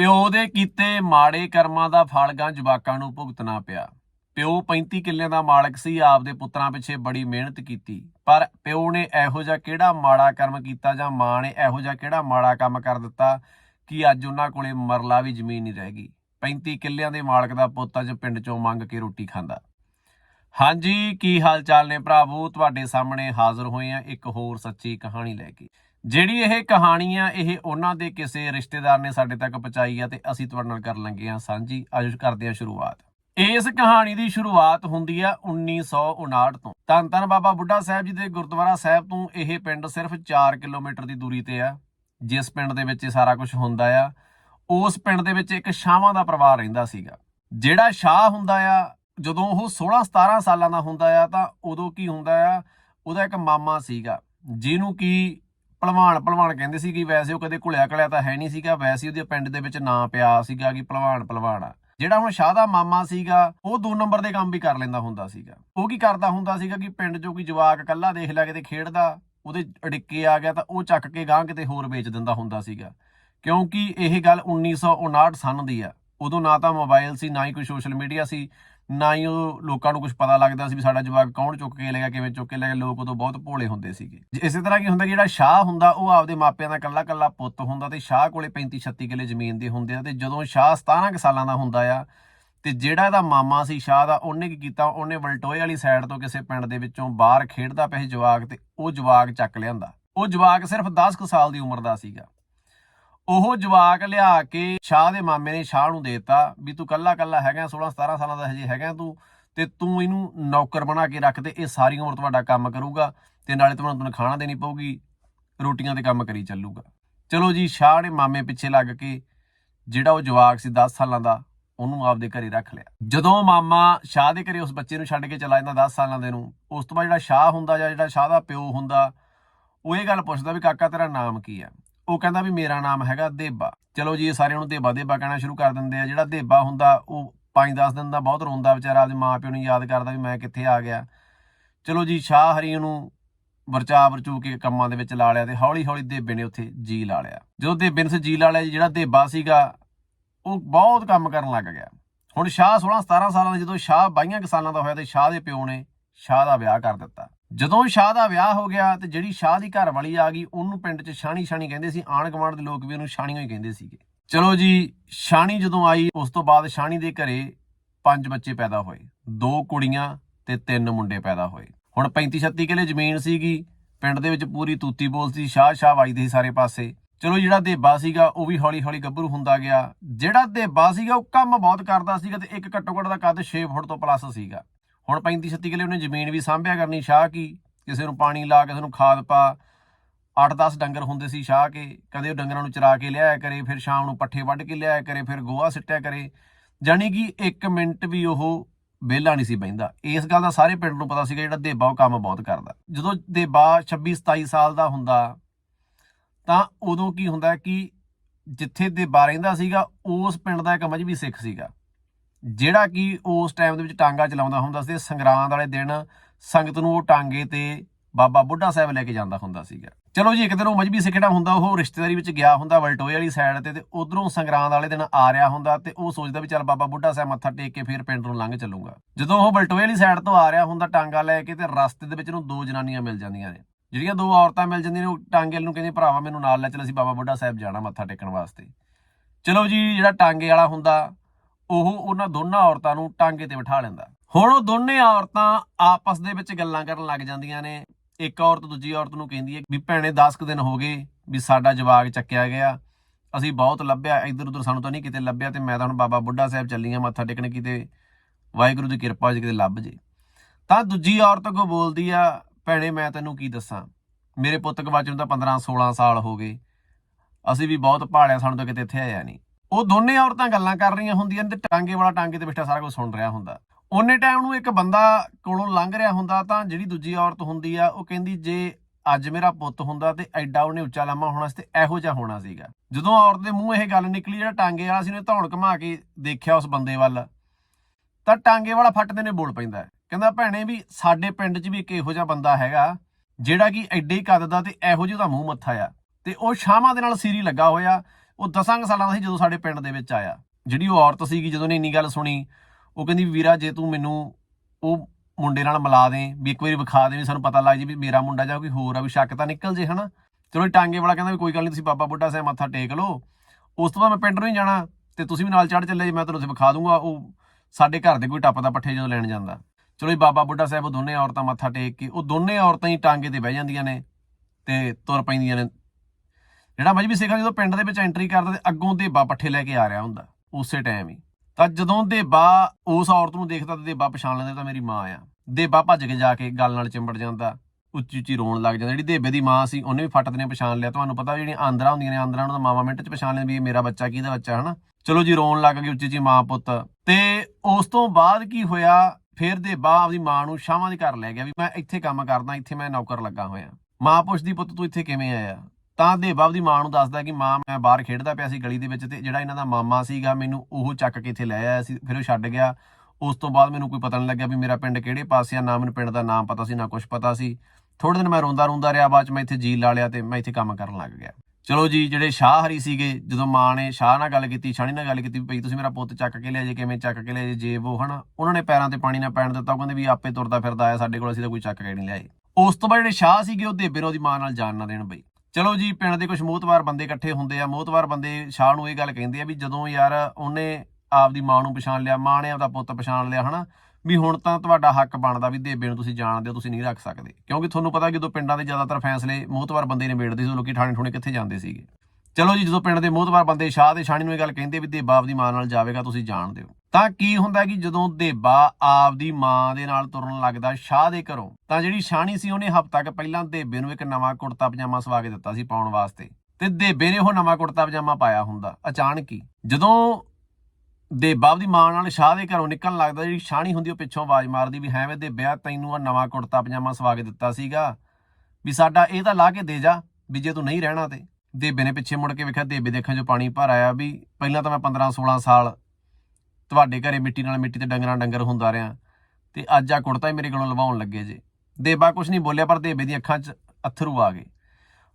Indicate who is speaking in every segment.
Speaker 1: ਪਿਓ ਦੇ ਕੀਤੇ ਮਾੜੇ ਕਰਮਾਂ ਦਾ ਫਲ ਗਾਂ ਜਵਾਕਾਂ ਨੂੰ ਭੁਗਤਣਾ ਪਿਆ। ਪਿਓ 35 ਕਿੱਲਿਆਂ ਦਾ ਮਾਲਕ ਸੀ, ਆਪਦੇ ਪੁੱਤਰਾਂ ਪਿੱਛੇ ਬੜੀ ਮਿਹਨਤ ਕੀਤੀ। ਪਰ ਪਿਓ ਨੇ ਇਹੋ ਜਿਹਾ ਕਿਹੜਾ ਮਾੜਾ ਕਰਮ ਕੀਤਾ ਜਾਂ ਮਾਂ ਨੇ ਇਹੋ ਜਿਹਾ ਕਿਹੜਾ ਮਾੜਾ ਕੰਮ ਕਰ ਦਿੱਤਾ ਕਿ ਅੱਜ ਉਹਨਾਂ ਕੋਲੇ ਮਰਲਾ ਵੀ ਜ਼ਮੀਨ ਨਹੀਂ ਰਹਿ ਗਈ? 35 ਕਿੱਲਿਆਂ ਦੇ ਮਾਲਕ ਦਾ ਪੁੱਤ ਅੱਜ ਪਿੰਡ ਚੋਂ ਮੰਗ ਕੇ ਰੋਟੀ ਖਾਂਦਾ। ਹਾਂਜੀ, ਕੀ ਹਾਲ ਚਾਲ ਨੇ ਭਰਾਵੋ? ਤੁਹਾਡੇ ਸਾਹਮਣੇ ਹਾਜ਼ਰ ਹੋਏ ਆ ਇੱਕ ਹੋਰ ਸੱਚੀ ਕਹਾਣੀ ਲੈ ਕੇ। ਜਿਹੜੀ ਇਹ ਕਹਾਣੀ ਆ ਇਹ ਉਹਨਾਂ ਦੇ ਕਿਸੇ ਰਿਸ਼ਤੇਦਾਰ ਨੇ ਸਾਡੇ ਤੱਕ ਪਹੁੰਚਾਈ ਆ ਤੇ ਅਸੀਂ ਤੁਹਾਡੇ ਨਾਲ ਕਰਨ ਲੱਗੇ ਆ ਸਾਂਝੀ। ਅੱਜ ਕਰਦੇ ਆ ਸ਼ੁਰੂਆਤ। ਇਸ ਕਹਾਣੀ ਦੀ ਸ਼ੁਰੂਆਤ ਹੁੰਦੀ ਆ 1959 ਤੋਂ। ਧੰਨ ਧੰਨ ਬਾਬਾ ਬੁੱਢਾ ਸਾਹਿਬ ਜੀ ਦੇ ਗੁਰਦੁਆਰਾ ਸਾਹਿਬ ਤੋਂ। ਇਹ ਪਿੰਡ ਸਿਰਫ 4 ਕਿਲੋਮੀਟਰ ਦੀ ਦੂਰੀ ਤੇ ਆ। ਜਿਸ ਪਿੰਡ ਦੇ ਵਿੱਚ ਇਹ ਸਾਰਾ ਕੁਝ ਹੁੰਦਾ ਆ, ਉਸ ਪਿੰਡ ਦੇ ਵਿੱਚ ਇੱਕ ਸ਼ਾਹਾਂ ਦਾ ਪਰਿਵਾਰ ਰਹਿੰਦਾ ਸੀਗਾ। ਜਿਹੜਾ ਸ਼ਾਹ ਹੁੰਦਾ ਆ, ਜਦੋਂ ਉਹ 16 17 ਸਾਲਾਂ ਦਾ ਹੁੰਦਾ ਆ, ਤਾਂ ਉਦੋਂ ਕੀ ਹੁੰਦਾ ਆ, ਉਹਦਾ ਇੱਕ ਮਾਮਾ ਸੀਗਾ, ਜਿਹਨੂੰ ਕੀ ਭਲਵਾਨ ਭਲਵਾਨ ਕਹਿੰਦੇ ਸੀ ਕਿ ਵੈਸੇ ਉਹ ਕਦੇ ਘੁਲਿਆ ਘਲਿਆ ਤਾਂ ਹੈ ਨਹੀਂ ਸੀਗਾ, ਵੈਸੇ ਉਹਦੇ ਪਿੰਡ ਦੇ ਵਿੱਚ ਨਾਂ ਪਿਆ ਸੀਗਾ ਕਿ ਭਲਵਾਨ ਭਲਵਾਨ ਆ। ਜਿਹੜਾ ਹੁਣ ਸ਼ਾਹ ਦਾ ਮਾਮਾ ਸੀਗਾ, ਉਹ ਦੋ ਨੰਬਰ ਦੇ ਕੰਮ ਵੀ ਕਰ ਲੈਂਦਾ ਹੁੰਦਾ ਸੀਗਾ। ਉਹ ਕੀ ਕਰਦਾ ਹੁੰਦਾ ਸੀਗਾ ਕਿ ਪਿੰਡ 'ਚੋਂ ਕੋਈ ਜਵਾਕ ਕੱਲਾ ਦੇਖ ਲਿਆ ਕਿਤੇ ਖੇਡਦਾ, ਉਹਦੇ ਅੜਿੱਕੇ ਆ ਗਿਆ ਤਾਂ ਉਹ ਚੱਕ ਕੇ ਗਾਂ ਕਿਤੇ ਹੋਰ ਵੇਚ ਦਿੰਦਾ ਹੁੰਦਾ ਸੀਗਾ। ਕਿਉਂਕਿ ਇਹ ਗੱਲ 1959 ਸਨ ਦੀ ਆ। ਉਦੋਂ ਨਾ ਤਾਂ ਮੋਬਾਈਲ ਸੀ, ਨਾ ਹੀ ਕੋਈ ਸੋਸ਼ਲ ਮੀਡੀਆ ਸੀ। ਨਾ ਹੀ ਉਹ ਲੋਕਾਂ ਨੂੰ ਕੁਝ ਪਤਾ ਲੱਗਦਾ ਸੀ ਵੀ ਸਾਡਾ ਜਵਾਕ ਕੌਣ ਚੁੱਕ ਕੇ ਲੈ ਗਿਆ, ਕਿਵੇਂ ਚੁੱਕ ਕੇ ਲੈ ਗਿਆ, ਲੋਕ ਉਦੋਂ ਬਹੁਤ ਭੋਲੇ ਹੁੰਦੇ ਸੀਗੇ। ਜ- ਇਸੇ ਤਰ੍ਹਾਂ ਕੀ ਹੁੰਦਾ, ਜਿਹੜਾ ਸ਼ਾਹ ਹੁੰਦਾ, ਉਹ ਆਪਦੇ ਮਾਪਿਆਂ ਦਾ ਕੱਲਾ ਕੱਲਾ ਪੁੱਤ ਹੁੰਦਾ ਤੇ ਸ਼ਾਹ ਕੋਲੇ 35 36 ਕਿੱਲੇ ਜ਼ਮੀਨ ਦੇ ਹੁੰਦੇ ਆ ਤੇ ਜਦੋਂ ਸ਼ਾਹ 17 ਕੁ ਸਾਲਾਂ ਦਾ ਹੁੰਦਾ ਆ ਤੇ ਜਿਹੜਾ ਇਹਦਾ ਮਾਮਾ ਸੀ ਸ਼ਾਹ ਦਾ, ਉਹਨੇ ਕੀ ਕੀਤਾ, ਉਹਨੇ ਵਲਟੋਏ ਵਾਲੀ ਸਾਈਡ ਤੋਂ ਕਿਸੇ ਪਿੰਡ ਦੇ ਵਿੱਚੋਂ ਬਾਹਰ ਖੇਡਦਾ ਪਏ ਸੀ ਜਵਾਕ ਤੇ ਉਹ ਜਵਾਕ ਚੱਕ ਲਿਆਂਦਾ। ਉਹ ਜਵਾਕ ਸਿਰਫ 10 ਕੁ ਸਾਲ ਦੀ ਉਮਰ ਦਾ ਸੀਗਾ। ਉਹ ਜਵਾਕ ਲਿਆ ਕੇ ਸ਼ਾਹ ਦੇ ਮਾਮੇ ਨੇ ਸ਼ਾਹ ਨੂੰ ਦੇਤਾ ਵੀ ਤੂੰ ਕੱਲਾ ਕੱਲਾ ਹੈਗਾ 16 17 ਸਾਲਾਂ ਦਾ ਹਜੇ ਹੈਗਾ ਤੂੰ ਤੇ ਤੂੰ ਇਹਨੂੰ ਨੌਕਰ ਬਣਾ ਕੇ ਰੱਖ ਤੇ ਇਹ ਸਾਰੀ ਉਮਰ ਤੁਹਾਡਾ ਕੰਮ ਕਰੂਗਾ ਤੇ ਨਾਲੇ ਤੁਹਾਨੂੰ ਤੁਹਾਨੂੰ ਖਾਣਾ ਦੇਣੀ ਪਊਗੀ, ਰੋਟੀਆਂ ਤੇ ਕੰਮ ਕਰੀ ਚੱਲੂਗਾ। ਚਲੋ ਜੀ, ਸ਼ਾਹ ਨੇ ਮਾਮੇ ਪਿੱਛੇ ਲੱਗ ਕੇ ਜਿਹੜਾ ਉਹ ਜਵਾਕ ਸੀ 10 ਸਾਲਾਂ ਦਾ, ਉਹਨੂੰ ਆਪਦੇ ਘਰੇ ਰੱਖ ਲਿਆ। ਜਦੋਂ ਮਾਮਾ ਸ਼ਾਹ ਦੇ ਘਰੇ ਉਸ ਬੱਚੇ ਨੂੰ ਛੱਡ ਕੇ ਚਲਾ ਜਾਂਦਾ 10 ਸਾਲਾਂ ਦੇ ਨੂੰ, ਉਸ ਤੋਂ ਬਾਅਦ ਜਿਹੜਾ ਸ਼ਾਹ ਹੁੰਦਾ ਜਾਂ ਜਿਹੜਾ ਸ਼ਾਹ ਦਾ ਪਿਓ ਹੁੰਦਾ, ਉਹ ਇਹ ਗੱਲ ਪੁੱਛਦਾ ਵੀ ਕਾਕਾ ਤੇਰਾ ਨਾਮ ਕੀ ਹੈ? ਉਹ ਕਹਿੰਦਾ ਵੀ ਮੇਰਾ ਨਾਮ ਹੈਗਾ ਦੇਬਾ। ਚਲੋ ਜੀ, ਇਹ ਸਾਰੇ ਉਹਨੂੰ ਦੇਬਾ ਦੇਬਾ ਕਹਿਣਾ ਸ਼ੁਰੂ ਕਰ ਦਿੰਦੇ ਆ। ਜਿਹੜਾ ਦੇਬਾ ਹੁੰਦਾ, ਉਹ 5-10 ਦਿਨ ਦਾ ਬਹੁਤ ਰੋਂਦਾ ਵਿਚਾਰਾ ਆਪਣੇ ਮਾਂ ਪਿਓ ਨੂੰ ਯਾਦ ਕਰਦਾ ਵੀ ਮੈਂ ਕਿੱਥੇ ਆ ਗਿਆ। ਚਲੋ ਜੀ, ਸ਼ਾਹ ਹਰੀ ਨੂੰ ਵਰਚਾ ਵਰਚੂ ਕੇ ਕੰਮਾਂ ਦੇ ਵਿੱਚ ਲਾ ਲਿਆ ਤੇ ਹੌਲੀ ਹੌਲੀ ਦੇਬੇ ਨੇ ਉੱਥੇ ਜੀ ਲਾ ਲਿਆ। ਜਦੋਂ ਦੇਬੇ ਨੇ ਉੱਥੇ ਜੀ ਲਾ ਲਿਆ ਜੀ, ਜਿਹੜਾ ਦੇਬਾ ਸੀਗਾ, ਉਹ ਬਹੁਤ ਕੰਮ ਕਰਨ ਲੱਗ ਗਿਆ। ਹੁਣ ਸ਼ਾਹ 16 17 ਸਾਲਾਂ ਦਾ, ਜਦੋਂ ਸ਼ਾਹ 22 ਕੁ ਸਾਲਾਂ ਦਾ ਹੋਇਆ ਤੇ ਸ਼ਾਹ ਦੇ ਪਿਓ ਨੇ ਸ਼ਾਹ ਦਾ ਵਿਆਹ ਕਰ ਦਿੱਤਾ। ਜਦੋਂ ਸ਼ਾਹ ਦਾ ਵਿਆਹ ਹੋ ਗਿਆ ਤੇ ਜਿਹੜੀ ਸ਼ਾਹ ਦੀ ਘਰ ਵਾਲੀ ਆ ਗਈ, ਉਹਨੂੰ ਪਿੰਡ 'ਚ ਸ਼ਾਣੀ ਸ਼ਾਣੀ ਕਹਿੰਦੇ ਸੀ ਆਣ ਗਵਾਂਡ ਦੇ ਲੋਕ ਵੀ ਉਹਨੂੰ ਸ਼ਾਣੀਆਂ ਹੀ ਕਹਿੰਦੇ ਸੀਗੇ। ਚਲੋ ਜੀ ਸ਼ਾਣੀ ਜਦੋਂ ਆਈ, ਉਸ ਤੋਂ ਬਾਅਦ ਸ਼ਾਣੀ ਦੇ ਘਰੇ ਪੰਜ ਬੱਚੇ ਪੈਦਾ ਹੋਏ। ਦੋ ਕੁੜੀਆਂ ਤੇ ਤਿੰਨ ਮੁੰਡੇ ਪੈਦਾ ਹੋਏ। ਹੁਣ 35 36 ਕਿਲੇ ਜ਼ਮੀਨ ਸੀਗੀ, ਪਿੰਡ ਦੇ ਵਿੱਚ ਪੂਰੀ ਤੂਤੀ ਬੋਲ ਸੀ, ਸ਼ਾਹ ਸ਼ਾਹ ਵੱਜਦੇ ਸੀ ਸਾਰੇ ਪਾਸੇ। ਚਲੋ ਜਿਹੜਾ ਦੇਬਾ ਸੀਗਾ, ਉਹ ਵੀ ਹੌਲੀ ਹੌਲੀ ਗੱਭਰੂ ਹੁੰਦਾ ਗਿਆ। ਜਿਹੜਾ ਦੇਬਾ ਸੀਗਾ, ਉਹ ਕੰਮ ਬਹੁਤ ਕਰਦਾ ਸੀਗਾ ਤੇ ਇੱਕ ਘੱਟੋ ਘੱਟ ਦਾ ਕੱਦ 6 ਫੁੱਟ ਤੋਂ ਪਲੱਸ ਸੀਗਾ। ਹੁਣ 35 36 ਕਿਲੇ ਉਹਨੇ ਜ਼ਮੀਨ ਵੀ ਸਾਂਭਿਆ ਕਰਨੀ, ਸ਼ਾਹ ਕੀ? ਕਿਸੇ ਨੂੰ ਪਾਣੀ ਲਾ, ਕਿਸੇ ਨੂੰ ਖਾਦ ਪਾ। 8-10 ਡੰਗਰ ਹੁੰਦੇ ਸੀ ਸ਼ਾਹ ਕੇ। ਕਦੇ ਉਹ ਡੰਗਰਾਂ ਨੂੰ ਚਰਾ ਕੇ ਲਿਆਇਆ ਕਰੇ, ਫਿਰ ਸ਼ਾਮ ਨੂੰ ਪੱਠੇ ਵੱਢ ਕੇ ਲਿਆਇਆ ਕਰੇ, ਫਿਰ ਗੋਹਾ ਸਿੱਟਿਆ ਕਰੇ। ਜਾਨੀ ਕਿ 1 ਮਿੰਟ ਵੀ ਉਹ ਵਿਹਲਾ ਨਹੀਂ ਸੀ ਬੈਂਦਾ ਇਸ ਗੱਲ ਦਾ ਸਾਰੇ ਪਿੰਡ ਨੂੰ ਪਤਾ ਸੀਗਾ ਜਿਹੜਾ ਦੇਬਾ ਉਹ ਕੰਮ ਬਹੁਤ ਕਰਦਾ। ਜਦੋਂ ਦੇਬਾ 26 27 ਸਾਲ ਦਾ ਹੁੰਦਾ, ਤਾਂ ਉਦੋਂ ਕੀ ਹੁੰਦਾ ਕਿ ਜਿੱਥੇ ਦੇਬਾ ਰਹਿੰਦਾ ਸੀਗਾ, ਉਸ ਪਿੰਡ ਦਾ ਇੱਕ ਮਜਬੀ ਸਿੱਖ ਸੀਗਾ। ਜਿਹੜਾ ਕਿ ਉਸ ਟਾਈਮ ਦੇ ਵਿੱਚ ਟਾਂਗਾ ਚਲਾਉਂਦਾ ਹੁੰਦਾ ਸੀ, ਸੰਗਰਾਂਦ ਵਾਲੇ ਦਿਨ ਸੰਗਤ ਨੂੰ ਉਹ ਟਾਂਗੇ ਤੇ ਬਾਬਾ ਬੁੱਢਾ ਸਾਹਿਬ ਲੈ ਕੇ ਜਾਂਦਾ ਹੁੰਦਾ ਸੀਗਾ। ਚਲੋ ਜੀ, ਇੱਕ ਦਿਨ ਉਹ ਮਜਬੀ ਸਿੱਖ ਹੁੰਦਾ, ਉਹ ਰਿਸ਼ਤੇਦਾਰੀ ਵਿੱਚ ਗਿਆ ਹੁੰਦਾ ਵਲਟੋਏ ਵਾਲੀ ਸਾਈਡ ਤੇ ਤੇ ਉਧਰੋਂ ਸੰਗਰਾਂਦ ਵਾਲੇ ਦਿਨ ਆ ਰਿਹਾ ਹੁੰਦਾ ਤੇ ਉਹ ਸੋਚਦਾ ਵੀ ਚੱਲ ਬਾਬਾ ਬੁੱਢਾ ਸਾਹਿਬ ਮੱਥਾ ਟੇਕ ਕੇ ਫਿਰ ਪਿੰਡ ਨੂੰ ਲੰਘ ਚੱਲੂਗਾ। ਜਦੋਂ ਉਹ ਵਲਟੋਏ ਵਾਲੀ ਸਾਈਡ ਤੋਂ ਆ ਰਿਹਾ ਹੁੰਦਾ ਟਾਂਗਾ ਲੈ ਕੇ ਤੇ ਰਸਤੇ ਦੇ ਵਿੱਚ ਨੂੰ ਦੋ ਜਨਾਨੀਆਂ ਮਿਲ ਜਾਂਦੀਆਂ ਨੇ। ਜਿਹੜੀਆਂ ਦੋ ਔਰਤਾਂ ਮਿਲ ਜਾਂਦੀਆਂ ਨੇ, ਉਹ ਟਾਂਗੇ ਨੂੰ ਕਹਿੰਦੇ, ਭਰਾਵਾ, ਮੈਨੂੰ ਨਾਲ ਲੈ ਚੱਲ, ਅਸੀਂ ਬਾਬਾ ਬੁੱਢਾ ਸਾਹਿਬ ਜਾਣਾ ਮੱਥਾ ਟੇਕਣ ਵਾਸਤੇ। ਚਲੋ ਜੀ, ਜਿਹੜਾ ਟਾਂਗੇ ਵਾਲਾ ਹੁੰਦਾ ਉਹ ਉਹਨਾਂ ਦੋਨਾਂ ਔਰਤਾਂ ਨੂੰ ਟਾਂਗੇ ਤੇ ਬਿਠਾ ਲੈਂਦਾ। ਹੁਣ ਉਹ ਦੋਨੇ ਔਰਤਾਂ ਆਪਸ ਦੇ ਵਿੱਚ ਗੱਲਾਂ ਕਰਨ ਲੱਗ ਜਾਂਦੀਆਂ ਨੇ। ਇੱਕ ਔਰਤ ਦੂਜੀ ਔਰਤ ਨੂੰ ਕਹਿੰਦੀ ਹੈ ਵੀ ਭੈਣੇ 10 ਕੁ ਦਿਨ ਹੋ ਗਏ ਵੀ ਸਾਡਾ ਜਵਾਕ ਚੱਕਿਆ ਗਿਆ। ਅਸੀਂ ਬਹੁਤ ਲੱਭਿਆ ਇੱਧਰ ਉੱਧਰ ਸਾਨੂੰ ਤਾਂ ਨਹੀਂ ਕਿਤੇ ਲੱਭਿਆ ਤੇ ਮੈਂ ਤਾਂ ਹੁਣ ਬਾਬਾ ਬੁੱਢਾ ਸਾਹਿਬ ਚੱਲੀ ਆ ਮੱਥਾ ਟੇਕਣ ਕਿਤੇ। ਵਾਹਿਗੁਰੂ ਦੀ ਕਿਰਪਾ ਜੇ ਕਿਤੇ ਲੱਭ ਜੇ। ਤਾਂ ਦੂਜੀ ਔਰਤ ਕੋ ਬੋਲਦੀ ਆ, ਭੈਣੇ ਮੈਂ ਤੈਨੂੰ ਕੀ ਦੱਸਾਂ? ਮੇਰੇ ਪੁੱਤ ਗਵਾਚ ਨੂੰ ਤਾਂ 15 16 ਸਾਲ ਹੋ ਗਏ। ਅਸੀਂ ਵੀ ਬਹੁਤ ਭਾਲਿਆ, ਸਾਨੂੰ ਤਾਂ ਕਿਤੇ ਇੱਥੇ ਆਇਆ ਨਹੀਂ। ਉਹ ਦੋਨੇ ਔਰਤਾਂ ਗੱਲਾਂ ਕਰ ਰਹੀਆਂ ਹੁੰਦੀਆਂ ਨੇ ਤੇ ਟਾਂਗੇ ਵਾਲਾ ਟਾਂਗੇ ਤੇ ਬੈਠਾ ਸਾਰਾ ਕੁਝ ਸੁਣ ਰਿਹਾ ਹੁੰਦਾ। ਉਹਨੇ ਟਾਈਮ ਨੂੰ ਇੱਕ ਬੰਦਾ ਕੋਲੋਂ ਲੰਘ ਰਿਹਾ ਹੁੰਦਾ ਤਾਂ ਜਿਹੜੀ ਦੂਜੀ ਔਰਤ ਹੁੰਦੀ ਆ, ਉਹ ਕਹਿੰਦੀ, ਜੇ ਅੱਜ ਮੇਰਾ ਪੁੱਤ ਹੁੰਦਾ ਤੇ ਐਡਾ ਉਹਨੇ ਉੱਚਾ ਲਾਮਾ ਹੋਣਾ ਸੀ ਤੇ ਇਹੋ ਜਿਹਾ ਹੋਣਾ ਸੀਗਾ। ਜਦੋਂ ਔਰਤ ਦੇ ਮੂੰਹ ਇਹ ਗੱਲ ਨਿਕਲੀ, ਜਿਹੜਾ ਟਾਂਗੇ ਵਾਲਾ ਸੀ, ਉਹਨੇ ਧੌਣ ਘੁਮਾ ਕੇ ਦੇਖਿਆ ਉਸ ਬੰਦੇ ਵੱਲ। ਤਾਂ ਟਾਂਗੇ ਵਾਲਾ ਫੱਟਦੇ ਨੇ ਬੋਲ ਪੈਂਦਾ। ਕਹਿੰਦਾ, ਭੈਣੇ ਵੀ ਸਾਡੇ ਪਿੰਡ 'ਚ ਵੀ ਇੱਕ ਇਹੋ ਜਿਹਾ ਬੰਦਾ ਹੈਗਾ, ਜਿਹੜਾ ਕਿ ਐਡੇ ਹੀ ਕੱਦ ਦਾ ਤੇ ਇਹੋ ਜਿਹਾ ਦਾ ਮੂੰਹ ਮੱਥਾ ਆ। ਤੇ ਉਹ ਸ਼ਾਮਾਂ ਦੇ ਨਾਲ ਸੀਰੀ ਲੱਗਾ ਹੋਇਆ। ਉਹ 10 ਸਾਲਾਂ ਦਾ ਸੀ ਜਦੋਂ ਸਾਡੇ ਪਿੰਡ ਦੇ ਵਿੱਚ ਆਇਆ। ਜਿਹੜੀ ਉਹ ਔਰਤ ਸੀਗੀ, ਜਦੋਂ ਨੇ ਇੰਨੀ ਗੱਲ ਸੁਣੀ, ਉਹ ਕਹਿੰਦੀ, ਵੀਰਾ, ਜੇ ਤੂੰ ਮੈਨੂੰ ਉਹ ਮੁੰਡੇ ਨਾਲ ਮਿਲਾ ਦੇ, ਵੀ ਇੱਕ ਵਾਰੀ ਵਿਖਾ ਦੇ, ਵੀ ਸਾਨੂੰ ਪਤਾ ਲੱਗ ਜੇ ਵੀ ਮੇਰਾ ਮੁੰਡਾ ਜਾਂ ਕੋਈ ਹੋਰ ਆ, ਵੀ ਸ਼ੱਕ ਤਾਂ ਨਿਕਲ ਜੇ, ਹਨਾ? ਚਲੋ, ਇਹ ਟਾਂਗੇ ਵਾਲਾ ਕਹਿੰਦਾ ਵੀ, ਕੋਈ ਗੱਲ ਨਹੀਂ, ਤੁਸੀਂ ਬਾਬਾ ਬੁੱਢਾ ਸਾਹਿਬ ਮੱਥਾ ਟੇਕ ਲਓ। ਉਸ ਤੋਂ ਬਾਅਦ ਮੈਂ ਪਿੰਡ ਨੂੰ ਹੀ ਜਾਣਾ ਤੇ ਤੁਸੀਂ ਵੀ ਨਾਲ ਚੜ ਚੱਲੇ ਜੀ ਮੈਂ ਤੁਹਾਨੂੰ ਉੱਥੇ ਵਿਖਾ ਦੂੰਗਾ। ਉਹ ਸਾਡੇ ਘਰ ਦੇ ਕੋਈ ਟੱਪਦਾ ਪੱਠੇ ਜਦੋਂ ਲੈਣ ਜਾਂਦਾ। ਚਲੋ ਜੀ ਬਾਬਾ ਬੁੱਢਾ ਸਾਹਿਬ ਉਹ ਦੋਨੇ ਔਰਤਾਂ ਮੱਥਾ ਟੇਕ ਕੇ, ਉਹ ਦੋਨੇ ਔਰਤਾਂ ਹੀ ਟਾਂਗੇ ਤੇ ਬਹਿ ਜਾਂਦੀਆਂ ਨੇ ਤੇ ਤੁਰ ਪੈਂਦੀਆਂ ਨੇ ਜਿਹੜਾ ਮਜਬੀ ਸਿੱਖਾਂ ਜਦੋਂ ਪਿੰਡ ਦੇ ਵਿੱਚ ਐਂਟਰੀ ਕਰਦਾ ਤੇ ਅੱਗੋਂ ਦੇਬਾ ਪੱਠੇ ਲੈ ਕੇ ਆ ਰਿਹਾ ਹੁੰਦਾ, ਉਸੇ ਟਾਈਮ ਹੀ। ਤਾਂ ਜਦੋਂ ਦੇਬਾ ਉਸ ਔਰਤ ਨੂੰ ਦੇਖਦਾ ਤੇ ਦੇਬਾ ਪਛਾਣ ਲੈਂਦਾ ਤਾਂ ਮੇਰੀ ਮਾਂ ਆ। ਦੇਬਾ ਭੱਜ ਕੇ ਜਾ ਕੇ ਗੱਲ ਨਾਲ ਚਿੰਬੜ ਜਾਂਦਾ, ਉੱਚੀ ਉੱਚੀ ਰੋਣ ਲੱਗ ਜਾਂਦਾ। ਜਿਹੜੀ ਦੇਬੇ ਦੀ ਮਾਂ ਸੀ, ਉਹਨੇ ਵੀ ਫੱਟ ਨੇ ਪਛਾਣ ਲਿਆ। ਤੁਹਾਨੂੰ ਪਤਾ ਜਿਹੜੀਆਂ ਆਂਦਰਾਂ ਹੁੰਦੀਆਂ ਨੇ, ਆਂਦਰਾਂ ਨੂੰ ਤਾਂ ਮਾਵਾ ਮਿੰਟ ਚ ਪਛਾਣ ਲੈਂਦੀ ਵੀ ਇਹ ਮੇਰਾ ਬੱਚਾ, ਕਿਹਦਾ ਬੱਚਾ, ਹਨਾ? ਚਲੋ ਜੀ, ਰੋਣ ਲੱਗ ਗਈ ਉੱਚੀ ਉੱਚੀ ਮਾਂ ਪੁੱਤ। ਤੇ ਉਸ ਤੋਂ ਬਾਅਦ ਕੀ ਹੋਇਆ? ਫਿਰ ਦੇਬਾ ਆਪਦੀ ਮਾਂ ਨੂੰ ਸ਼ਾਮਾਂ ਦੇ ਘਰ ਲੈ ਗਿਆ ਵੀ ਮੈਂ ਇੱਥੇ ਕੰਮ ਕਰਦਾ, ਇੱਥੇ ਮੈਂ ਨੌਕਰ ਲੱਗਾ ਹੋਇਆ। ਮਾਂ ਪੁੱਛਦੀ, ਪੁੱਤ, ਤੂੰ ਇੱਥੇ ਕਿਵੇਂ ਆਇਆ? ਤਾਂ ਦੇਬਾ ਆਪਦੀ ਮਾਂ ਨੂੰ ਦੱਸਦਾ ਕਿ ਮਾਂ, ਮੈਂ ਬਾਹਰ ਖੇਡਦਾ ਪਿਆ ਸੀ ਗਲੀ ਦੇ ਵਿੱਚ ਤੇ ਜਿਹੜਾ ਇਹਨਾਂ ਦਾ ਮਾਮਾ ਸੀਗਾ ਮੈਨੂੰ ਉਹ ਚੱਕ ਕੇ ਇੱਥੇ ਲੈ ਆਇਆ ਸੀ, ਫਿਰ ਉਹ ਛੱਡ ਗਿਆ। ਉਸ ਤੋਂ ਬਾਅਦ ਮੈਨੂੰ ਕੋਈ ਪਤਾ ਨਹੀਂ ਲੱਗਿਆ ਵੀ ਮੇਰਾ ਪਿੰਡ ਕਿਹੜੇ ਪਾਸੇ ਆ, ਨਾ ਮੈਨੂੰ ਪਿੰਡ ਦਾ ਨਾਮ ਪਤਾ ਸੀ, ਨਾ ਕੁਝ ਪਤਾ ਸੀ। ਥੋੜੇ ਦਿਨ ਮੈਂ ਰੋਂਦਾ ਰੋਂਦਾ ਰਿਹਾ, ਬਾਅਦ ਚ ਮੈਂ ਇੱਥੇ ਜੀ ਲਾ ਲਿਆ ਤੇ ਮੈਂ ਇੱਥੇ ਕੰਮ ਕਰਨ ਲੱਗ ਗਿਆ। ਚਲੋ ਜੀ, ਜਿਹੜੇ ਸ਼ਾਹ ਹਰੀ ਸੀਗੇ, ਜਦੋਂ ਮਾਂ ਨੇ ਸ਼ਾਹ ਨਾਲ ਗੱਲ ਕੀਤੀ, ਸ਼ਾਹਣੀ ਨਾਲ ਗੱਲ ਕੀਤੀ ਵੀ ਭਈ ਤੁਸੀਂ ਮੇਰਾ ਪੁੱਤ ਚੱਕ ਕੇ ਲਿਆ ਜੇ, ਕਿਵੇਂ ਚੱਕ ਕੇ ਲਿਆ ਜੇ ਜੇ ਉਹ ਹਨਾ? ਉਹਨਾਂ ਨੇ ਪੈਰਾਂ ਤੇ ਪਾਣੀ ਨਾ ਪੈਣ ਦਿੱਤਾ, ਉਹ ਕਹਿੰਦੇ ਵੀ ਆਪੇ ਤੁਰਦਾ ਫਿਰਦਾ ਆਇਆ, ਸਾਡੇ ਕੋਲ ਅਸੀਂ ਤਾਂ ਕੋਈ ਚੱਕ ਕੇ ਨਹੀਂ ਲਿਆਏ। ਉਸ ਤੋਂ ਬਾਅਦ ਜਿਹੜੇ ਸ਼ਾਹ ਸੀਗੇ, ਉਹ ਦੇਬੇ ਨੂੰ ਉਹਦੀ ਮਾਂ ਨਾਲ ਜਾਣ ਨਾ ਦੇਣ ਬਈ। ਚਲੋ ਜੀ, ਪਿੰਡ ਦੇ ਕੁਝ ਮੋਹਤਵਾਰ ਬੰਦੇ ਇਕੱਠੇ ਹੁੰਦੇ ਆ। ਮੋਹਤਵਾਰ ਬੰਦੇ ਸ਼ਾਹ ਨੂੰ ਇਹ ਗੱਲ ਕਹਿੰਦੇ ਆ ਵੀ ਜਦੋਂ ਯਾਰ ਉਹਨੇ ਆਪਦੀ ਮਾਂ ਨੂੰ ਪਛਾਣ ਲਿਆ, ਮਾਂ ਨੇ ਆਪਦਾ ਪੁੱਤ ਪਛਾਣ ਲਿਆ, ਹਨਾ, ਵੀ ਹੁਣ ਤਾਂ ਤੁਹਾਡਾ ਹੱਕ ਬਣਦਾ ਵੀ ਦੇਬੇ ਨੂੰ ਤੁਸੀਂ ਜਾਣਦੇ ਹੋ, ਤੁਸੀਂ ਨਹੀਂ ਰੱਖ ਸਕਦੇ। ਕਿਉਂਕਿ ਤੁਹਾਨੂੰ ਪਤਾ ਕਿ ਜਦੋਂ ਪਿੰਡਾਂ ਦੇ ਜ਼ਿਆਦਾਤਰ ਫੈਸਲੇ ਮੋਹਤਵਾਰ ਬੰਦੇ ਨੇ ਵੇੜਦੇ ਸੀ ਲੋਕੀ ਠਾਣੇ ਠੁਣੇ ਕਿੱਥੇ ਜਾਂਦੇ ਸੀਗੇ। ਚਲੋ ਜੀ, ਜਦੋਂ ਪਿੰਡ ਦੇ ਮੋਹਤਵਾਰ ਬੰਦੇ ਸ਼ਾਹ ਦੇ ਸ਼ਾਣੀ ਨੂੰ ਇਹ ਗੱਲ ਕਹਿੰਦੇ ਵੀ ਦੇਬਾ ਆਪਦੀ ਮਾਂ ਨਾਲ ਜਾਵੇਗਾ, ਤੁਸੀਂ ਜਾਣਦੇ ਹੋ। ਤਾਂ ਕੀ ਹੁੰਦਾ ਕਿ ਜਦੋਂ ਦੇਬਾ ਆਪਦੀ ਮਾਂ ਦੇ ਨਾਲ ਤੁਰਨ ਲੱਗਦਾ ਸ਼ਾਹ ਦੇ ਘਰੋਂ, ਤਾਂ ਜਿਹੜੀ ਸ਼ਾਣੀ ਸੀ ਉਹਨੇ ਹਫ਼ਤਾ ਕੁ ਪਹਿਲਾਂ ਦੇਬੇ ਨੂੰ ਇੱਕ ਨਵਾਂ ਕੁੜਤਾ ਪਜਾਮਾ ਸਵਾ ਕੇ ਦਿੱਤਾ ਸੀ ਪਾਉਣ ਵਾਸਤੇ। ਤੇ ਦੇਬੇ ਨੇ ਉਹ ਨਵਾਂ ਕੁੜਤਾ ਪਜਾਮਾ ਪਾਇਆ ਹੁੰਦਾ, ਅਚਾਨਕ ਹੀ। ਜਦੋਂ ਦੇਬਾ ਆਪਦੀ ਮਾਂ ਨਾਲ ਸ਼ਾਹ ਦੇ ਘਰੋਂ ਨਿਕਲਣ ਲੱਗਦਾ, ਜਿਹੜੀ ਸ਼ਾਣੀ ਹੁੰਦੀ ਉਹ ਪਿੱਛੋਂ ਆਵਾਜ਼ ਮਾਰਦੀ ਵੀ ਹੈ ਵੇ ਦੇਬਿਆ, ਤੈਨੂੰ ਆ ਨਵਾਂ ਕੁੜਤਾ ਪਜਾਮਾ ਸਵਾ ਕੇ ਦਿੱਤਾ ਸੀਗਾ, ਵੀ ਸਾਡਾ ਇਹ ਤਾਂ ਲਾ ਕੇ ਦੇ ਜਾ, ਵੀ ਜੇ ਤੂੰ ਨਹੀਂ ਰਹਿਣਾ ਤੇ। ਦੇਬੇ ਨੇ ਪਿੱਛੇ ਮੁੜ ਕੇ ਵੇਖਿਆ, ਦੇਬੇ ਦੇ ਅੱਖਾਂ ਪਾਣੀ ਭਰ ਆਇਆ ਵੀ ਪਹਿਲਾਂ ਤਾਂ ਮੈਂ 15 16 ਸਾਲ ਤੁਹਾਡੇ ਘਰੇ ਮਿੱਟੀ ਨਾਲ ਮਿੱਟੀ ਤੇ ਡੰਗਰਾਂ ਡੰਗਰ ਹੁੰਦਾ ਰਿਹਾ। ਤੇ ਅੱਜ ਆ ਕੁੜਤਾ ਹੀ ਮੇਰੇ ਕੋਲੋਂ ਲਵਾਉਣ ਲੱਗੇ ਜੇ। ਦੇਬਾ ਕੁਝ ਨਹੀਂ ਬੋਲਿਆ, ਪਰ ਦੇਬੇ ਦੀ ਅੱਖਾਂ 'ਚ ਅਥਰੂ ਆ ਗਏ।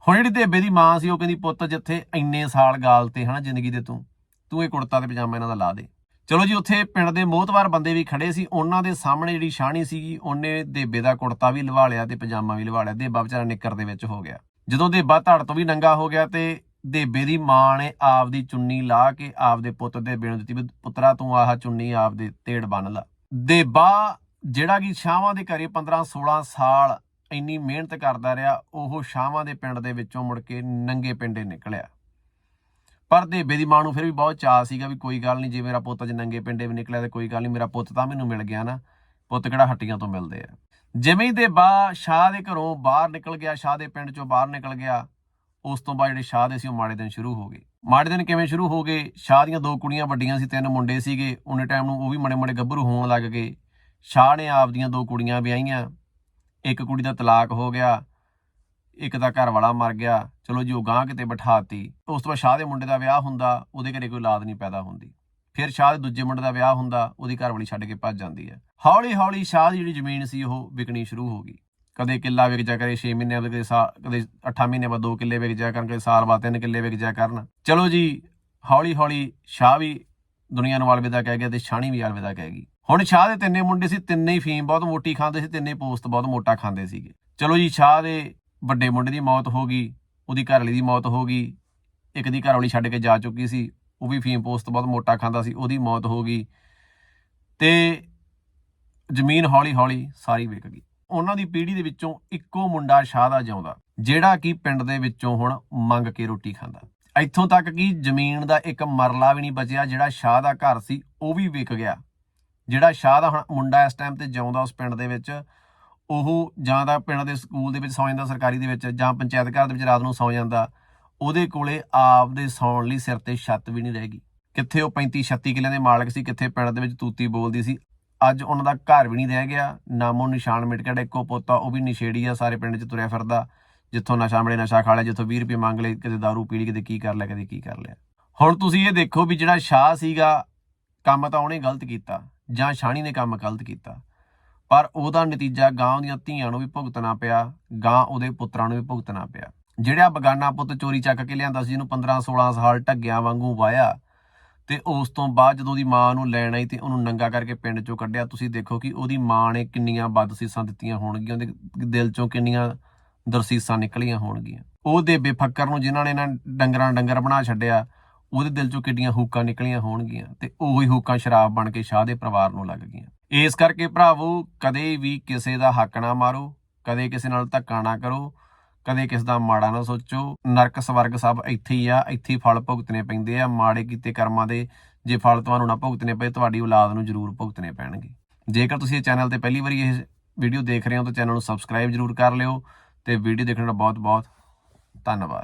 Speaker 1: ਹੁਣ ਜਿਹੜੀ ਦੇਬੇ ਦੀ ਮਾਂ ਸੀ, ਉਹ ਕਹਿੰਦੀ, ਪੁੱਤ, ਜਿੱਥੇ ਇੰਨੇ ਸਾਲ ਗਾਲ ਤੇ ਹਨਾ ਜ਼ਿੰਦਗੀ ਦੇ ਤੂੰ ਤੂੰ ਇਹ ਕੁੜਤਾ ਤੇ ਪਜਾਮਾ ਇਹਨਾਂ ਦਾ ਲਾ ਦੇ। ਚਲੋ ਜੀ, ਉੱਥੇ ਪਿੰਡ ਦੇ ਮੋਹਤਵਾਰ ਬੰਦੇ ਵੀ ਖੜੇ ਸੀ। ਉਹਨਾਂ ਦੇ ਸਾਹਮਣੇ ਜਿਹੜੀ ਸ਼ਾਣੀ ਸੀਗੀ, ਉਹਨੇ ਦੇਬੇ ਦਾ ਕੁੜਤਾ ਵੀ ਲਵਾ ਲਿਆ ਤੇ ਪਜਾਮਾ ਵੀ ਲਵਾ ਲਿਆ। ਦੇਬਾ ਵਿਚਾਰਾ ਨਿੱਕਰ ਦੇ ਵਿੱਚ ਹੋ ਗਿਆ। ਜਦੋਂ ਦੇਬਾ ਧੜ ਤੋਂ ਵੀ ਨੰਗਾ ਹੋ ਗਿਆ ਤੇ ਦੇਬੇ ਦੀ ਮਾਂ ਨੇ ਆਪਦੀ ਚੁੰਨੀ ਲਾ ਕੇ ਆਪਦੇ ਪੁੱਤ ਦੇ ਨੂੰ ਦਿੱਤੀ ਵੀ ਪੁੱਤਰਾ ਤੂੰ ਆਹ ਚੁੰਨੀ ਆਪਦੇ ਤੇੜ ਬੰਨ ਲਾ। ਦੇਬਾ ਜਿਹੜਾ ਕਿ ਸ਼ਾਵਾਂ ਦੇ ਘਰੇ 15 16 ਸਾਲ ਇੰਨੀ ਮਿਹਨਤ ਕਰਦਾ ਰਿਹਾ, ਉਹ ਸ਼ਾਵਾਂ ਦੇ ਪਿੰਡ ਦੇ ਵਿੱਚੋਂ ਮੁੜ ਕੇ ਨੰਗੇ ਪਿੰਡੇ ਨਿਕਲਿਆ। ਪਰ ਦੇਬੇ ਦੀ ਮਾਂ ਨੂੰ ਫਿਰ ਵੀ ਬਹੁਤ ਚਾਅ ਸੀਗਾ ਵੀ ਕੋਈ ਗੱਲ ਨਹੀਂ, ਜੇ ਮੇਰਾ ਪੁੱਤ ਅੱਜ ਨੰਗੇ ਪਿੰਡੇ ਵੀ ਨਿਕਲਿਆ ਤੇ ਕੋਈ ਗੱਲ ਨਹੀਂ, ਮੇਰਾ ਪੁੱਤ ਤਾਂ ਮੈਨੂੰ ਮਿਲ ਗਿਆ ਨਾ। ਪੁੱਤ ਕਿਹੜਾ ਹੱਟੀਆਂ ਤੋਂ ਮਿਲਦੇ ਆ। ਜਿਵੇਂ ਹੀ ਦੇਬਾ ਸ਼ਾਹ ਦੇ ਘਰੋਂ ਬਾਹਰ ਨਿਕਲ ਗਿਆ, ਸ਼ਾਹ ਦੇ ਪਿੰਡ ਚੋਂ ਬਾਹਰ ਨਿਕਲ ਗਿਆ ਉਸ ਤੋਂ ਬਾਅਦ ਜਿਹੜੇ ਸ਼ਾਹ ਦੇ ਸੀ ਉਹ ਮਾੜੇ ਦਿਨ ਸ਼ੁਰੂ ਹੋ ਗਏ। ਮਾੜੇ ਦਿਨ ਕਿਵੇਂ ਸ਼ੁਰੂ ਹੋ ਗਏ? ਸ਼ਾਹ ਦੀਆਂ ਦੋ ਕੁੜੀਆਂ ਵੱਡੀਆਂ ਸੀ, ਤਿੰਨ ਮੁੰਡੇ ਸੀਗੇ। ਉਹਨੇ ਟਾਈਮ ਨੂੰ ਉਹ ਵੀ ਮੜੇ ਮੜੇ ਗੱਭਰੂ ਹੋਣ ਲੱਗ ਗਏ। ਸ਼ਾਹ ਨੇ ਆਪ ਦੀਆਂ ਦੋ ਕੁੜੀਆਂ ਵਿਆਹੀਆਂ। ਇੱਕ ਕੁੜੀ ਦਾ ਤਲਾਕ ਹੋ ਗਿਆ, ਇੱਕ ਦਾ ਘਰ ਵਾਲਾ ਮਰ ਗਿਆ। ਚਲੋ ਜੀ, ਉਹ ਗਾਂ ਕਿਤੇ ਬਿਠਾਤੀ। ਉਸ ਤੋਂ ਬਾਅਦ ਸ਼ਾਹ ਦੇ ਮੁੰਡੇ ਦਾ ਵਿਆਹ ਹੁੰਦਾ, ਉਹਦੇ ਘਰੇ ਕੋਈ ਔਲਾਦ ਨਹੀਂ ਪੈਦਾ ਹੁੰਦੀ। ਫਿਰ ਸ਼ਾਹ ਦੇ ਦੂਜੇ ਮੁੰਡੇ ਦਾ ਵਿਆਹ ਹੁੰਦਾ, ਉਹਦੀ ਘਰ ਵਾਲੀ ਛੱਡ ਕੇ ਭੱਜ ਜਾਂਦੀ ਹੈ। ਹੌਲੀ ਹੌਲੀ ਸ਼ਾਹ ਦੀ ਜਿਹੜੀ ਜ਼ਮੀਨ ਸੀ, ਉਹ ਵਿਕਣੀ ਸ਼ੁਰੂ ਹੋ ਗਈ। ਕਦੇ ਕਿੱਲਾ ਵਿਕ ਜਾ ਕਰੇ 6 ਮਹੀਨੇ ਬਾਅਦ ਕਦੇ ਸਾਲ ਕਦੇ 8 ਮਹੀਨੇ ਬਾਅਦ 2 ਕਿੱਲੇ ਵਿਕ ਜਾ ਕਰਨ, ਕਦੇ ਸਾਲ ਬਾਅਦ 3 ਕਿੱਲੇ ਵਿਕ ਜਾ ਕਰਨ। ਚਲੋ ਜੀ ਹੌਲੀ ਹੌਲੀ ਸ਼ਾਹ ਵੀ ਦੁਨੀਆ ਨੂੰ ਅਲਵਿਦਾ ਕਹਿ ਗਿਆ ਤੇ ਸ਼ਾਣੀ ਵੀ ਅਲਵਿਦਾ ਕਹਿ ਗਈ। ਹੁਣ ਸ਼ਾਹ ਦੇ ਤਿੰਨੇ ਮੁੰਡੇ ਸੀ, ਤਿੰਨੇ ਹੀ ਫੀਮ ਬਹੁਤ ਮੋਟੀ ਖਾਂਦੇ ਸੀ, ਤਿੰਨੇ ਪੋਸਤ ਬਹੁਤ ਮੋਟਾ ਖਾਂਦੇ ਸੀਗੇ। ਚਲੋ ਜੀ, ਸ਼ਾਹ ਦੇ ਵੱਡੇ ਮੁੰਡੇ ਦੀ ਮੌਤ ਹੋ ਗਈ, ਉਹਦੀ ਘਰਵਾਲੀ ਦੀ ਮੌਤ ਹੋ ਗਈ, ਇੱਕ ਦੀ ਘਰਵਾਲੀ ਛੱਡ ਕੇ ਜਾ ਚੁੱਕੀ ਸੀ, ਉਹ ਵੀ ਫੀਮ ਪੋਸਤ ਬਹੁਤ ਮੋਟਾ ਖਾਂਦਾ ਸੀ, ਉਹਦੀ ਮੌਤ ਹੋ ਗਈ ਤੇ ਜ਼ਮੀਨ ਹੌਲੀ ਹੌਲੀ ਸਾਰੀ ਵਿਕ ਗਈ। ਉਹਨਾਂ ਦੀ ਪੀੜ੍ਹੀ ਦੇ ਵਿੱਚੋਂ ਇੱਕੋ ਮੁੰਡਾ ਸ਼ਾਹ ਦਾ ਜਿਉਂਦਾ, ਜਿਹੜਾ ਕਿ ਪਿੰਡ ਦੇ ਵਿੱਚੋਂ ਹੁਣ ਮੰਗ ਕੇ ਰੋਟੀ ਖਾਂਦਾ। ਇੱਥੋਂ ਤੱਕ ਕਿ ਜ਼ਮੀਨ ਦਾ ਇੱਕ ਮਰਲਾ ਵੀ ਨਹੀਂ ਬਚਿਆ, ਜਿਹੜਾ ਸ਼ਾਹ ਦਾ ਘਰ ਸੀ, ਉਹ ਵੀ ਵਿਕ ਗਿਆ। ਜਿਹੜਾ ਸ਼ਾਹ ਦਾ ਹੁਣ ਮੁੰਡਾ ਇਸ ਟਾਈਮ ਤੇ ਜਿਉਂਦਾ ਉਸ ਪਿੰਡ ਦੇ ਵਿੱਚ, ਉਹ ਜਾਂ ਤਾਂ ਪਿੰਡ ਦੇ ਸਕੂਲ ਦੇ ਵਿੱਚ ਸੌਂ ਜਾਂਦਾ, ਸਰਕਾਰੀ ਦੇ ਵਿੱਚ, ਜਾਂ ਪੰਚਾਇਤ ਘਰ ਦੇ ਵਿੱਚ ਰਾਤ ਨੂੰ ਸੌਂ ਜਾਂਦਾ, ਉਹਦੇ ਕੋਲੇ ਆਪ ਦੇ ਸੌਣ ਲਈ ਸਿਰ ਤੇ ਛੱਤ ਵੀ ਨਹੀਂ ਰਹਿ ਗਈ। ਕਿੱਥੇ ਉਹ 35 36 ਕਿੱਲਿਆਂ ਦੇ ਮਾਲਕ ਸੀ, ਕਿੱਥੇ ਪਿੰਡ ਦੇ ਵਿੱਚ ਤੂਤੀ ਬੋਲਦੀ ਸੀ ਅੱਜ ਉਹਨਾਂ ਦਾ ਘਰ ਵੀ ਨਹੀਂ ਰਹਿ ਗਿਆ ਨਾਮੋ ਨਿਸ਼ਾਨ ਮਿਟ ਗਿਆ ਇੱਕੋ ਪੋਤਾ, ਉਹ ਵੀ ਨਸ਼ੇੜੀ ਆ, ਸਾਰੇ ਪਿੰਡ 'ਚ ਤੁਰਿਆ ਫਿਰਦਾ। ਜਿੱਥੋਂ ਨਸ਼ਾ ਮਿਲੇ ਨਸ਼ਾ ਖਾ ਲਿਆ, ਜਿੱਥੋਂ 20 ਰੁਪਏ ਮੰਗ ਲਏ, ਕਿਤੇ दारू ਪੀ ਲਈ, ਕਿਤੇ ਕੀ ਕਰ ਲਿਆ ਕਦੇ ਕੀ ਕਰ ਲਿਆ। ਹੁਣ ਤੁਸੀਂ ਇਹ ਦੇਖੋ ਵੀ ਜਿਹੜਾ ਸ਼ਾਹ ਸੀਗਾ, ਕੰਮ ਤਾਂ ਉਹਨੇ ਗਲਤ ਕੀਤਾ, ਜਾਂ ਸ਼ਾਣੀ ਨੇ ਕੰਮ ਗਲਤ ਕੀਤਾ। ਪਰ ਉਹਦਾ ਨਤੀਜਾ ਗਾਂ ਦੀਆਂ ਧੀਆਂ ਨੂੰ ਵੀ ਭੁਗਤਣਾ ਪਿਆ ਗਾਂ ਉਹਦੇ ਪੁੱਤਰਾਂ ਨੂੰ ਵੀ ਭੁਗਤਣਾ ਪਿਆ। ਜਿਹੜਾ ਬਗਾਨਾ ਪੁੱਤ ਚੋਰੀ ਚੱਕ ਕੇ ਲਿਆਂਦਾ ਸੀ, ਜਿਹਨੂੰ 15 16 ਸਾਲ ਢੱਗਿਆਂ ਵਾਂਗੂ ਵਾਇਆ ਤੇ ਉਸ ਤੋਂ ਬਾਅਦ ਜਦੋਂ ਉਹਦੀ ਮਾਂ ਨੂੰ ਲੈਣ ਆਈ ਤੇ ਉਹਨੂੰ ਨੰਗਾ ਕਰਕੇ ਪਿੰਡ ਚੋਂ ਕੱਢਿਆ, ਤੁਸੀਂ ਦੇਖੋ ਕਿ ਉਹਦੀ ਮਾਂ ਨੇ ਕਿੰਨੀਆਂ ਬਦਸੀਸਾਂ ਦਿੱਤੀਆਂ ਹੋਣਗੀਆਂ, ਉਹਦੇ ਦਿਲ ਚੋਂ ਕਿੰਨੀਆਂ ਦਰਸੀਸਾਂ ਨਿਕਲੀਆਂ ਹੋਣਗੀਆਂ। ਉਹਦੇ ਬੇਫੱਕਰ ਨੂੰ ਜਿਨ੍ਹਾਂ ਨੇ ਇਹਨਾਂ ਡੰਗਰਾਂ ਡੰਗਰ ਬਣਾ ਛੱਡਿਆ, ਉਹਦੇ ਦਿਲ ਚੋਂ ਕਿੱਡੀਆਂ ਹੂਕਾਂ ਨਿਕਲੀਆਂ ਹੋਣਗੀਆਂ ਤੇ ਉਹੀ ਹੂਕਾਂ ਸ਼ਰਾਬ ਬਣ ਕੇ ਸ਼ਾਹ ਦੇ ਪਰਿਵਾਰ ਨੂੰ ਲੱਗ ਗਈਆਂ। ਇਸ ਕਰਕੇ ਭਰਾਵੋ, ਕਦੇ ਵੀ ਕਿਸੇ ਦਾ ਹੱਕ ਨਾ ਮਾਰੋ, ਕਦੇ ਕਿਸੇ ਨਾਲ ਧੱਕਾ ਨਾ ਕਰੋ ਕਦੇ ਕਿਸ ਦਾ ਮਾੜਾ ਨਾ ਸੋਚੋ। ਨਰਕ ਸਵਰਗ ਸਭ ਇੱਥੇ ਹੀ ਆ, ਇੱਥੇ ਹੀ ਫਲ ਭੁਗਤਣੇ ਪੈਂਦੇ ਆ। ਮਾੜੇ ਕੀਤੇ ਕਰਮਾਂ ਦੇ ਜੇ ਫਲ ਤੁਹਾਨੂੰ ਨਾ ਭੁਗਤਣੇ ਪਏ, ਤੁਹਾਡੀ ਔਲਾਦ ਨੂੰ ਜ਼ਰੂਰ ਭੁਗਤਣੇ ਪੈਣਗੇ। ਜੇਕਰ ਤੁਸੀਂ ਇਹ ਚੈਨਲ ਤੇ ਪਹਿਲੀ ਵਾਰੀ ਇਹ ਵੀਡੀਓ ਦੇਖ ਰਹੇ ਹੋ, ਤਾਂ ਚੈਨਲ ਨੂੰ ਸਬਸਕ੍ਰਾਈਬ ਜ਼ਰੂਰ ਕਰ ਲਿਓ ਤੇ ਵੀਡੀਓ ਦੇਖਣ ਦਾ ਬਹੁਤ ਬਹੁਤ ਧੰਨਵਾਦ।